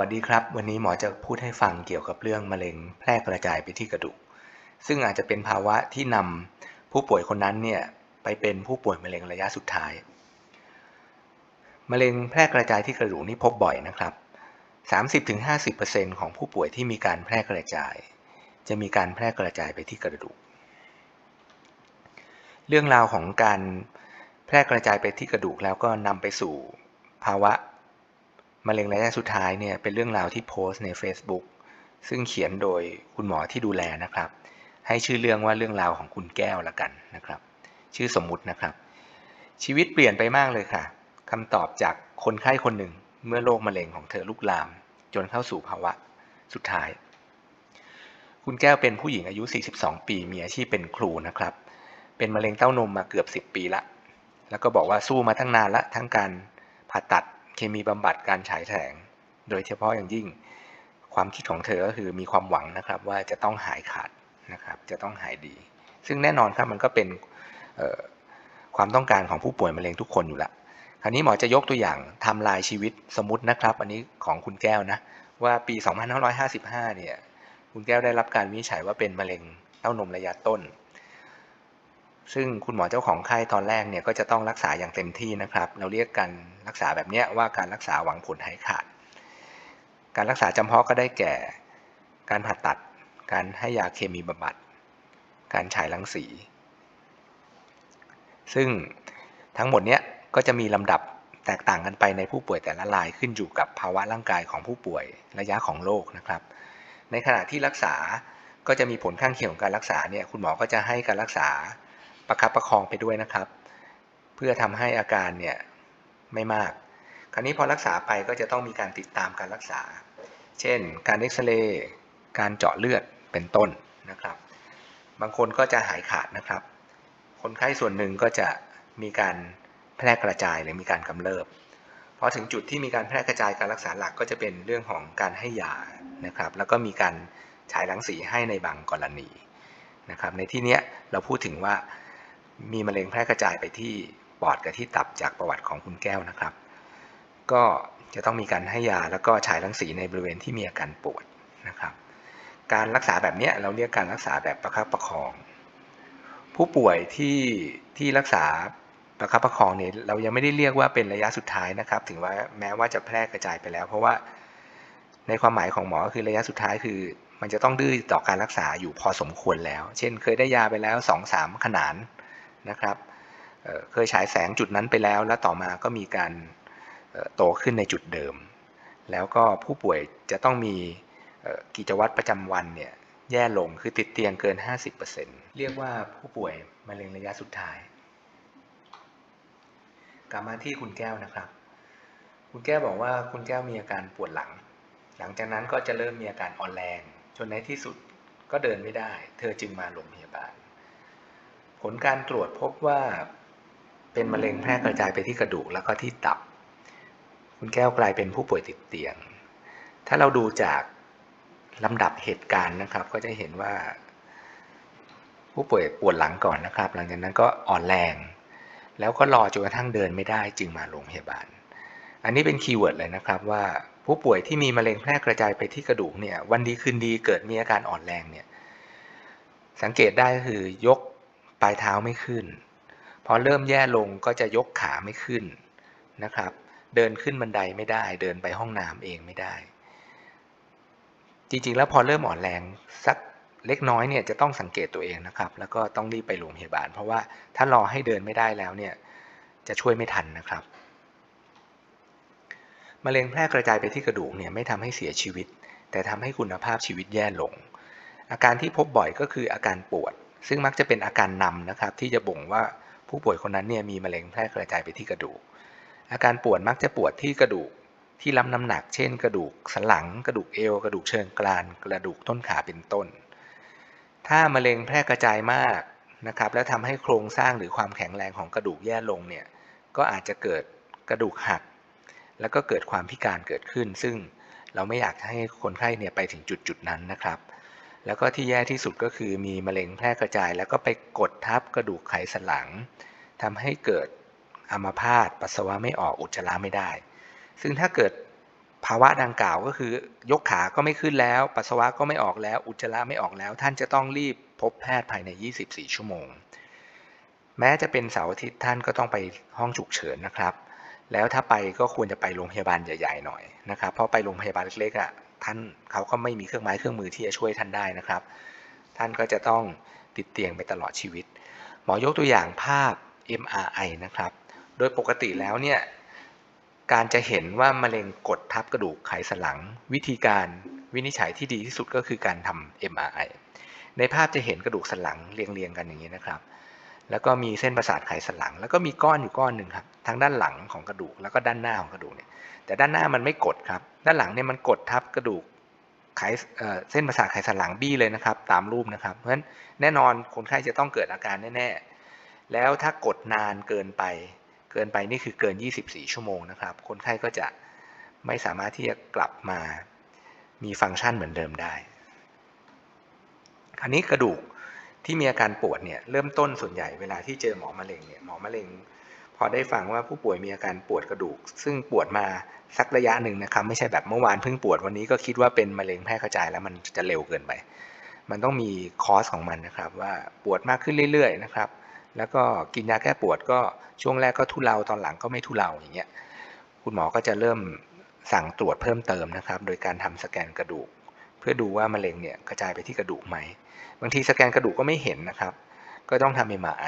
วัสดีครับ วันนี้หมอจะพูดให้ฟังเกี่ยวกับเรื่องมะเร็งแพร่กระจายไปที่กระดูก ซึ่งอาจจะเป็นภาวะที่นำผู้ป่วยคนนั้นเนี่ยไปเป็นผู้ป่วยมะเร็งระยะสุดท้าย มะเร็งแพร่กระจายที่กระดูกนี่พบบ่อยนะครับ 30-50%ของผู้ป่วยที่มีการแพร่กระจาย จะมีการแพร่กระจายไปที่กระดูก เรื่องราวของการแพร่กระจายไปที่กระดูกแล้วก็นำไปสู่ภาวะ มะเร็งระยะสุดท้ายเนี่ยเป็นเรื่องราวที่โพสต์ใน Facebook ซึ่งเขียนโดยคุณหมอที่ดูแลนะครับ ให้ชื่อเรื่องว่าเรื่องราวของคุณแก้วละกันนะครับ ชื่อสมมุตินะครับ ชีวิตเปลี่ยนไปมากเลยค่ะคำตอบจากคนไข้คนหนึ่งเมื่อโรคมะเร็งของเธอลุกลาม จนเข้าสู่ภาวะสุดท้าย คุณแก้วเป็นผู้หญิงอายุ 42 ปี มีอาชีพเป็นครูนะครับ เป็นมะเร็งเต้านมมาเกือบ 10 ปีละ แล้วก็บอกว่าสู้มาทั้งนานละทั้งการผ่าตัด เคมีบำบัดการฉายแสง โดยเฉพาะอย่างยิ่งความคิดของเธอก็คือมีความหวังนะครับว่าจะต้องหายขาดนะครับ จะต้องหายดี ซึ่งแน่นอนครับมันก็เป็นความต้องการของผู้ป่วยมะเร็งทุกคนอยู่ละคราวนี้หมอจะยกตัวอย่างทำลายชีวิตสมมตินะครับ อันนี้ของคุณแก้วนะว่าปี 2555 เนี่ยคุณแก้วได้รับการวินิจฉัยว่าเป็นมะเร็งเต้านมระยะต้น ซึ่งคุณหมอเจ้าของไข้ตอนแรกเนี่ยก็จะต้องรักษาอย่างเต็มที่นะครับ เราเรียกการรักษาแบบนี้ว่าการรักษาหวังผลหายขาด การรักษาจำเพาะก็ได้แก่ การผ่าตัด การให้ยาเคมีบำบัด การฉายรังสี ซึ่งทั้งหมดเนี้ยก็จะมีลำดับแตกต่างกันไปในผู้ป่วยแต่ละรายขึ้นอยู่กับภาวะร่างกายของผู้ป่วยระยะของโรคนะครับ ในขณะที่รักษาก็จะมีผลข้างเคียงของการรักษาเนี่ยคุณหมอก็จะให้การรักษา ประคับประคองไปด้วยนะครับ เพื่อทำให้อาการเนี่ยไม่มาก คราวนี้พอรักษาไปก็จะต้องมีการติดตามการรักษา เช่น การเอ็กซเรย์การเจาะเลือดเป็นต้นนะครับ บางคนก็จะหายขาดนะครับ คนไข้ส่วนหนึ่งก็จะมีการแพร่กระจายหรือมีการกำเริบพอถึงจุดที่มีการแพร่กระจายการรักษาหลักก็จะเป็นเรื่องของการให้ยานะครับ แล้วก็มีการฉายรังสีให้ในบางกรณีนะครับ ในที่นี้เราพูดถึงว่า มีมะเร็งแพร่กระจายไปที่ปอดกับที่ตับจากประวัติของคุณแก้วนะครับ ก็จะต้องมีการให้ยาแล้วก็ฉายรังสีในบริเวณที่มีอาการปวดนะครับ การรักษาแบบนี้เราเรียกการรักษาแบบประคับประคอง ผู้ป่วยที่ที่รักษาประคับประคองเนี่ยเรายังไม่ได้เรียกว่าเป็นระยะสุดท้ายนะครับ ถึงว่าแม้ว่าจะแพร่กระจายไปแล้ว เพราะว่าในความหมายของหมอคือระยะสุดท้ายคือ มันจะต้องดื้อต่อการรักษาอยู่พอสมควรแล้ว เช่น เคยได้ยาไปแล้ว2-3ขนาน นะครับเเคยฉายแสงจุดนั้นไปแล้ว แล้วต่อมาก็มีการโตขึ้นในจุดเดิม แล้วก็ผู้ป่วยจะต้องมีกิจวัตรประจำวันเนี่ยแย่ลงคือติดเตียงเกิน 50%เรียกว่าผู้ป่วยมะเร็งระยะสุดท้าย กลับมาที่คุณแก้วนะครับ คุณแก้วบอกว่าคุณแก้วมีอาการปวดหลัง หลังจากนั้นก็จะเริ่มมีอาการอ่อนแรง จนในที่สุดก็เดินไม่ได้ เธอจึงมาโรงพยาบาล ผลการตรวจพบว่าเป็นมะเร็งแพร่กระจายไปที่กระดูกแล้วก็ที่ตับ คุณแก้วกลายเป็นผู้ป่วยติดเตียง ถ้าเราดูจากลำดับเหตุการณ์นะครับ ก็จะเห็นว่า ผู้ป่วยปวดหลังก่อนนะครับ หลังจากนั้นก็อ่อนแรง แล้วก็รอจนกระทั่งเดินไม่ได้จึงมาโรงพยาบาล อันนี้เป็นคีย์เวิร์ดเลยนะครับว่าผู้ป่วยที่มีมะเร็งแพร่กระจายไปที่กระดูกเนี่ยวันดีคืนดีเกิดมีอาการอ่อนแรงเนี่ยสังเกตได้ก็คือยก ลายเท้าไม่ขึ้น พอเริ่มแย่ลงก็จะยกขาไม่ขึ้นนะครับ เดินขึ้นบันไดไม่ได้ เดินไปห้องน้ำเองไม่ได้ จริงๆ แล้วพอเริ่มอ่อนแรงสักเล็กน้อยเนี่ยจะต้องสังเกตตัวเองนะครับ แล้วก็ต้องรีบไปโรงพยาบาล เพราะว่าถ้ารอให้เดินไม่ได้แล้วเนี่ยจะช่วยไม่ทันนะครับมะเร็งแพร่กระจายไปที่กระดูกเนี่ยไม่ทำให้เสียชีวิต แต่ทำให้คุณภาพชีวิตแย่ลง อาการที่พบบ่อยก็คืออาการปวด ซึ่งมักจะเป็นอาการนำนะครับ ที่จะบ่งว่าผู้ป่วยคนนั้นเนี่ยมีมะเร็งแพร่กระจายไปที่กระดูก อาการปวดมักจะปวดที่กระดูกที่รับน้ำหนัก เช่น กระดูกสันหลัง กระดูกเอว กระดูกเชิงกราน กระดูกต้นขาเป็นต้น ถ้ามะเร็งแพร่กระจายมากนะครับ แล้วทำให้โครงสร้างหรือความแข็งแรงของกระดูกแย่ลงเนี่ย ก็อาจจะเกิดกระดูกหัก แล้วก็เกิดความพิการเกิดขึ้น ซึ่งเราไม่อยากให้คนไข้เนี่ยไปถึงจุดจุดนั้นนะครับ แล้วก็ที่แย่ที่สุดก็คือมีมะเร็งแพร่กระจาย แล้วก็ไปกดทับกระดูกไขสันหลังทำให้เกิดอัมพาตปัสสาวะไม่ออกอุจจาระไม่ได้ ซึ่งถ้าเกิดภาวะดังกล่าวก็คือยกขาก็ไม่ขึ้นแล้ว ปัสสาวะก็ไม่ออกแล้ว อุจจาระไม่ออกแล้ว ท่านจะต้องรีบพบแพทย์ภายใน 24 ชั่วโมง แม้จะเป็นเสาร์อาทิตย์ท่านก็ต้องไปห้องฉุกเฉินนะครับ แล้วถ้าไปก็ควรจะไปโรงพยาบาลใหญ่ๆหน่อยนะครับ เพราะไปโรงพยาบาลเล็กๆอะท่านเขาก็ไม่มีเครื่องไม้เครื่องมือที่จะช่วยท่านได้นะครับ ท่านก็จะต้องติดเตียงไปตลอดชีวิต หมอยกตัวอย่างภาพ MRI นะครับ โดยปกติแล้วเนี่ยการจะเห็นว่ามะเร็งกดทับกระดูกไขสันหลัง วิธีการวินิจฉัยที่ดีที่สุดก็คือการทำ MRI ในภาพจะเห็นกระดูกสันหลังเรียงๆกันอย่างนี้นะครับ แล้วก็มีเส้นประสาทไขสันหลัง แล้วก็มีก้อนอยู่ก้อนหนึ่งครับทั้งด้านหลังของกระดูกแล้วก็ด้านหน้าของกระดูกเนี่ยแต่ด้านหน้ามันไม่กดครับ ด้านหลังเนี่ยมันกดทับกระดูกไขเส้นประสาทไขสันหลังบี้เลยนะครับ ตามรูปนะครับ เพราะฉะนั้นแน่นอนคนไข้จะต้องเกิดอาการแน่ๆ แล้วถ้ากดนานเกินไป เกินไปนี่คือเกิน 24 ชั่วโมงนะครับ คนไข้ก็จะไม่สามารถที่จะกลับมามีฟังก์ชันเหมือนเดิมได้ คราวนี้กระดูก ที่มีอาการปวดเนี่ยเริ่มต้นส่วนใหญ่เวลาที่เจอหมอมะเร็งเนี่ยหมอมะเร็ง พอได้ฟังว่าผู้ป่วยมีอาการปวดกระดูก ซึ่งปวดมาสักระยะหนึ่งนะครับไม่ใช่แบบเมื่อวานเพิ่งปวดวันนี้ก็คิดว่าเป็นมะเร็งแพร่กระจายแล้วมันจะเร็วเกินไป มันต้องมีคอสของมันนะครับ ว่าปวดมากขึ้นเรื่อยๆนะครับ แล้วก็กินยาแก้ปวดก็ช่วงแรกก็ทุเลาตอนหลังก็ไม่ทุเลาอย่างเงี้ยคุณหมอก็จะเริ่มสั่งตรวจเพิ่มเติมนะครับ โดยการทำสแกนกระดูก พื่อดูว่ามะเร็งเนี่ยกระจายไปที่กระดูกไหม บางทีสแกนกระดูกก็ไม่เห็นนะครับ ก็ต้องทำเอ็มไอ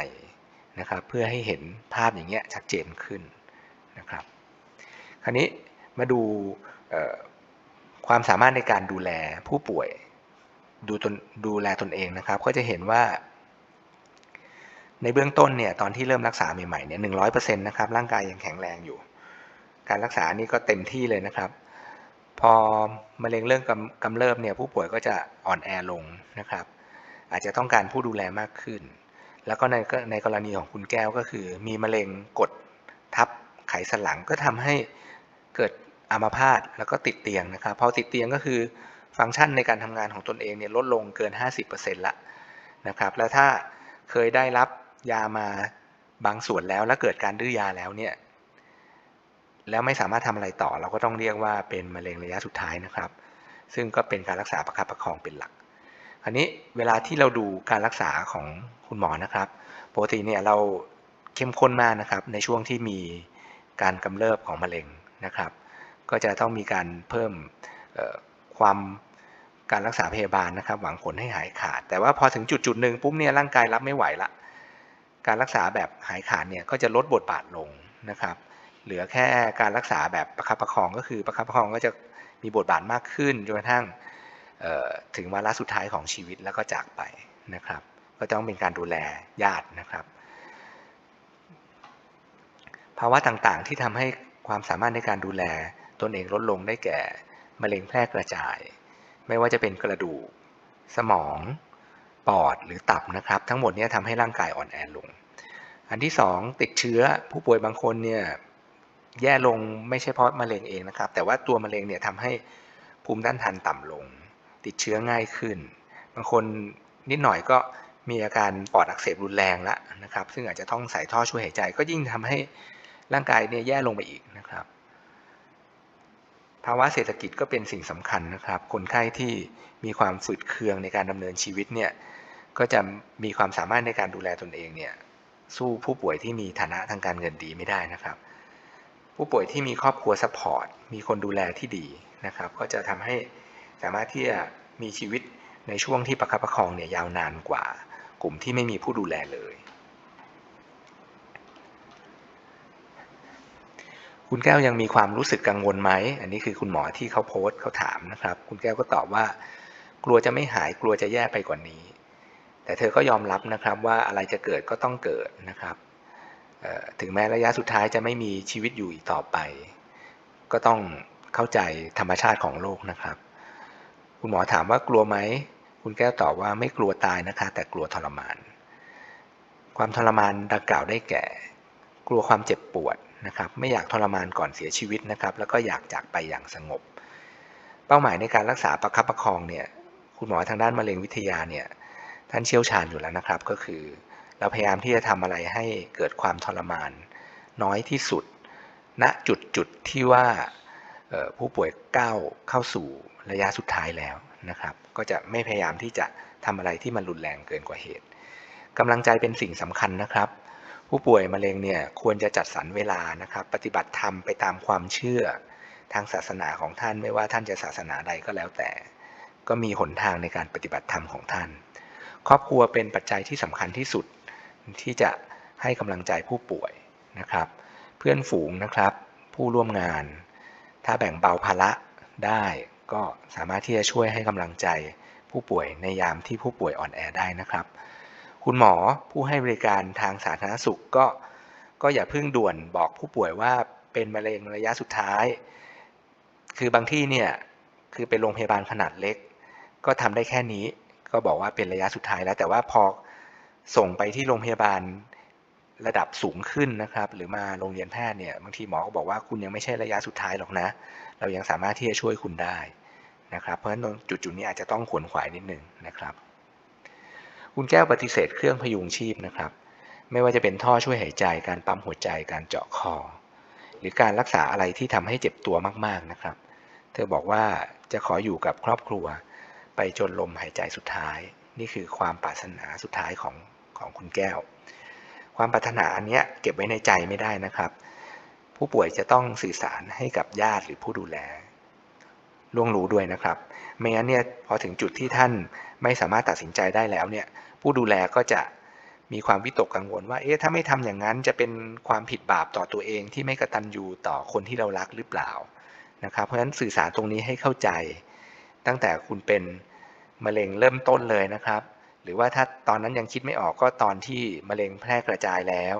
นะครับเพื่อให้เห็นภาพอย่างเงี้ยชัดเจนขึ้นนะครับ คราวนี้มาดูความสามารถในการดูแลผู้ป่วยดูตนดูแลตนเองนะครับ ก็จะเห็นว่า ในเบื้องต้นเนี่ยตอนที่เริ่มรักษาใหม่ๆเนี่ยหนึ่งร้อยเปอร์เซ็นต์นะครับร่างกายยังแข็งแรงอยู่ การรักษานี่ก็เต็มที่เลยนะครับ พอมะเร็งเรื่องกำกำเริบเนี่ยผู้ป่วยก็จะอ่อนแอลงนะครับ อาจจะต้องการผู้ดูแลมากขึ้น แล้วก็ในในกรณีของคุณแก้วก็คือ มีมะเร็งกดทับไขสันหลังก็ทำให้เกิดอัมาพาตแล้วก็ติดเตียงนะครับพอติดเตียงก็คือฟังก์ชันในการทำงานของตนเองเนี่ยลดลงเกิน 50%ละนะครับแล้วถ้าเคยได้รับยามาบางส่วนแล้วแล้วเกิดการดื้อยาแล้วเนี่ย แล้วไม่สามารถทำอะไรต่อ เราก็ต้องเรียกว่าเป็นมะเร็งระยะสุดท้ายนะครับ ซึ่งก็เป็นการรักษาประคับประคองเป็นหลักคราวนี้เวลาที่เราดูการรักษาของคุณหมอนะครับปกติเนี่ยเราเข้มข้นมากนะครับ ในช่วงที่มีการกำเริบของมะเร็งนะครับ ก็จะต้องมีการเพิ่มความการรักษาพยาบาลนะครับ หวังผลให้หายขาด แต่ว่าพอถึงจุดจุดหนึ่งปุ๊บเนี่ยร่างกายรับไม่ไหวละ การรักษาแบบหายขาดเนี่ยก็จะลดบทบาทลงนะครับ เหลือแค่การรักษาแบบประคับประคองก็คือประคับประคองก็จะมีบทบาทมากขึ้นจนกระทั่งถึงวาระสุดท้ายของชีวิตแล้วก็จากไปนะครับ ก็ต้องเป็นการดูแลญาตินะครับ ภาวะต่างๆที่ทำให้ความสามารถในการดูแลตนเองลดลงได้แก่มะเร็งแพร่กระจาย ไม่ว่าจะเป็นกระดูก สมอง ปอดหรือตับนะครับ ทั้งหมดนี้ทำให้ร่างกายอ่อนแอลง อันที่ 2 ติดเชื้อผู้ป่วยบางคนเนี่ย แย่ลงไม่ใช่เพราะมะเร็งเองนะครับ แต่ว่าตัวมะเร็งเนี่ยทำให้ภูมิต้านทานต่ำลง ติดเชื้อง่ายขึ้น บางคนนิดหน่อยก็มีอาการปอดอักเสบรุนแรงแล้วนะครับ ซึ่งอาจจะต้องใส่ท่อช่วยหายใจ ก็ยิ่งทำให้ร่างกายเนี่ยแย่ลงไปอีกนะครับ ภาวะเศรษฐกิจก็เป็นสิ่งสำคัญนะครับ คนไข้ที่มีความฝืดเคืองในการดำเนินชีวิตเนี่ยก็จะมีความสามารถในการดูแลตนเองเนี่ยสู้ผู้ป่วยที่มีฐานะทางการเงินดีไม่ได้นะครับ ผู้ป่วยที่มีครอบครัวซัพพอร์ตมีคนดูแลที่ดีนะครับ ก็จะทำให้สามารถที่จะมีชีวิตในช่วงที่ประคับประคองเนี่ยยาวนานกว่า กลุ่มที่ไม่มีผู้ดูแลเลย คุณแก้วยังมีความรู้สึกกังวลไหม อันนี้คือคุณหมอที่เขาโพสต์เขาถามนะครับ คุณแก้วก็ตอบว่า กลัวจะไม่หายกลัวจะแย่ไปกว่านี้ แต่เธอก็ยอมรับนะครับว่าอะไรจะเกิดก็ต้องเกิดนะครับ ถึงแม้ระยะสุดท้ายจะไม่มีชีวิตอยู่อีกต่อไป ก็ต้องเข้าใจธรรมชาติของโลกนะครับ คุณหมอถามว่ากลัวไหม คุณแก้วตอบว่าไม่กลัวตายนะคะ แต่กลัวทรมาน ความทรมานดังกล่าวได้แก่ กลัวความเจ็บปวดนะครับ ไม่อยากทรมานก่อนเสียชีวิตนะครับ แล้วก็อยากจากไปอย่างสงบ เป้าหมายในการรักษาประคับประคองเนี่ย คุณหมอทางด้านมะเร็งวิทยาเนี่ย ท่านเชี่ยวชาญอยู่แล้วนะครับ ก็คือ เราพยายามที่จะทำอะไรให้เกิดความทรมาน น้อยที่สุดณจุดจุดที่ว่าผู้ป่วยก้าวเข้าสู่ระยะสุดท้ายแล้วนะครับ ก็จะไม่พยายามที่จะทำอะไรที่มันรุนแรงเกินกว่าเหตุกำลังใจเป็นสิ่งสำคัญนะครับ ผู้ป่วยมะเร็งเนี่ยควรจะจัดสรรเวลานะครับ ปฏิบัติธรรมไปตามความเชื่อทางศาสนาของท่านไม่ว่าท่านจะศาสนาใดก็แล้วแต่ ก็มีหนทางในการปฏิบัติธรรมของท่าน ครอบครัวเป็นปัจจัยที่สำคัญที่สุด ที่จะให้กำลังใจผู้ป่วยนะครับ เพื่อนฝูงนะครับ ผู้ร่วมงาน ถ้าแบ่งเบาภาระได้ก็สามารถที่จะช่วยให้กำลังใจผู้ป่วยในยามที่ผู้ป่วยอ่อนแอได้นะครับ คุณหมอผู้ให้บริการทางสาธารณสุขก็ก็อย่าเพิ่งด่วนบอกผู้ป่วยว่าเป็นมะเร็งระยะสุดท้าย คือบางที่เนี่ยคือเป็นโรงพยาบาลขนาดเล็ก ก็ทำได้แค่นี้ ก็บอกว่าเป็นระยะสุดท้ายแล้ว แต่ว่าพอ ส่งไปที่โรงพยาบาลระดับสูงขึ้นนะครับ หรือมาโรงเรียนแพทย์เนี่ยบางทีหมอก็บอกว่าคุณยังไม่ใช่ระยะสุดท้ายหรอกนะ เรายังสามารถที่จะช่วยคุณได้นะครับ เพราะฉะนั้นจุดๆนี้อาจจะต้องขวนขวายนิดนึงนะครับ คุณแก้วปฏิเสธเครื่องพยุงชีพนะครับ ไม่ว่าจะเป็นท่อช่วยหายใจการปั๊มหัวใจการเจาะคอ หรือการรักษาอะไรที่ทำให้เจ็บตัวมากๆนะครับ เธอบอกว่าจะขออยู่กับครอบครัว ไปจนลมหายใจสุดท้าย นี่คือความปรารถนาสุดท้ายของ ของคุณแก้ว ความปรารถนาอันนี้เก็บไว้ในใจไม่ได้นะครับ ผู้ป่วยจะต้องสื่อสารให้กับญาติหรือผู้ดูแลล่วงรู้ด้วยนะครับ ไม่งั้นเนี่ยพอถึงจุดที่ท่านไม่สามารถตัดสินใจได้แล้วเนี่ยผู้ดูแลก็จะมีความวิตกกังวลว่า เอ๊ะ ถ้าไม่ทำอย่างนั้นจะเป็นความผิดบาปต่อตัวเองที่ไม่กระตันยูต่อคนที่เรารักหรือเปล่า นะครับ เพราะฉะนั้นสื่อสารตรงนี้ให้เข้าใจ ตั้งแต่คุณเป็นมะเร็งเริ่มต้นเลยนะครับ หรือว่าถ้าตอนนั้นยังคิดไม่ออกก็ตอนที่มะเร็งแพร่กระจายแล้ว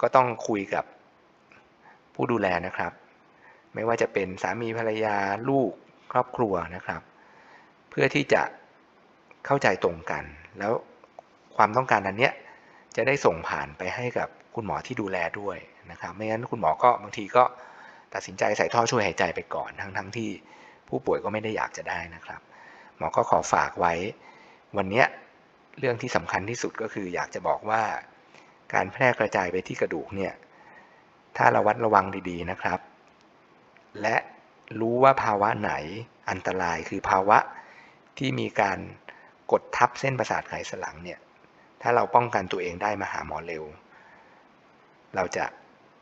ก็ต้องคุยกับผู้ดูแลนะครับ ไม่ว่าจะเป็นสามีภรรยาลูกครอบครัวนะครับ เพื่อที่จะเข้าใจตรงกัน แล้วความต้องการอันเนี้ยจะได้ส่งผ่านไปให้กับคุณหมอที่ดูแลด้วยนะครับไม่งั้นคุณหมอก็บางทีก็ตัดสินใจใส่ท่อช่วยหายใจไปก่อนทั้งทั้งที่ผู้ป่วยก็ไม่ได้อยากจะได้นะครับ หมอก็ขอฝากไว้ วันนี้ เรื่องที่สำคัญที่สุดก็คืออยากจะบอกว่าการแพร่กระจายไปที่กระดูกเนี่ยถ้าเระวัดระวังดีๆนะครับ และรู้ว่าภาวะไหนอันตรายคือภาวะที่มีการกดทับเส้นประสาทไขสันหลังเนี่ยถ้าเราป้องกันตัวเองได้มาหาหมอเร็ว เราจะ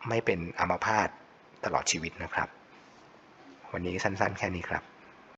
ไม่เป็นอัมพาตตลอดชีวิตนะครับ วันนี้สั้นๆ แค่นี้ครับ